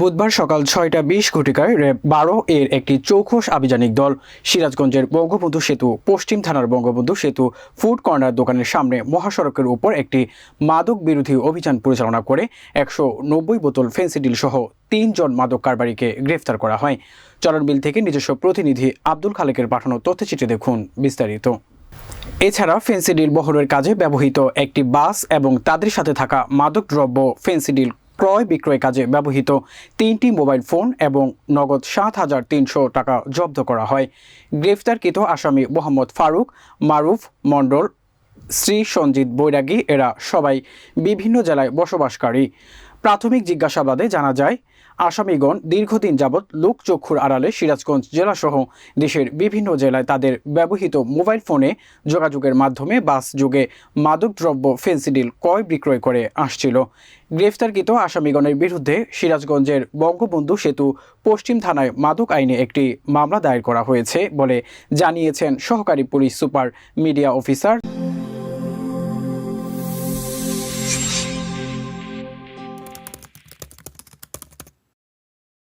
বুধবার সকাল ছয়টা বিশ ঘটিকায় র্যাব বারো এর একটি চৌখোশ আভিযানিক দল সিরাজগঞ্জের বঙ্গবন্ধু সেতু, পশ্চিম থানার বঙ্গবন্ধু সেতু, ফুড কর্নার দোকানের সামনে মহাসড়কের উপর একটি মাদক বিরোধী অভিযান পরিচালনা করে একশো নব্বই বোতল ফেন্সিডিল সহ তিনজন মাদক কারবারিকে গ্রেফতার করা হয়। চলনবিল থেকে নিজস্ব প্রতিনিধি আব্দুল খালেকের পাঠানো তথ্যচিত্রে দেখুন বিস্তারিত। এছাড়া ফেন্সিডিল বহরের কাজে ব্যবহৃত একটি বাস এবং তাদের সাথে থাকা মাদকদ্রব্য ফেন্সিডিল ক্রয় বিক্রয় কাজে ব্যবহৃত তিনটি মোবাইল ফোন এবং নগদ সাত হাজার তিনশো টাকা জব্দ করা হয়। গ্রেফতারকৃত আসামি মোহাম্মদ ফারুক মারুফ মণ্ডল শ্রী সঞ্জিত বৈরাগী, এরা সবাই বিভিন্ন জেলায় বসবাসকারী। প্রাথমিক জিজ্ঞাসাবাদে জানা যায়, আসামিগণ দীর্ঘদিন যাবৎ লোকচক্ষুর আড়ালে সিরাজগঞ্জ জেলাসহ দেশের বিভিন্ন জেলায় তাদের ব্যবহৃত মোবাইল ফোনে যোগাযোগের মাধ্যমে বাস যুগে মাদকদ্রব্য ফেন্সিডিল ক্রয় বিক্রয় করে আসছিল। গ্রেফতারকৃত আসামিগণের বিরুদ্ধে সিরাজগঞ্জের বঙ্গবন্ধু সেতু পশ্চিম থানায় মাদক আইনে একটি মামলা দায়ের করা হয়েছে বলে জানিয়েছেন সহকারী পুলিশ সুপার মিডিয়া অফিসার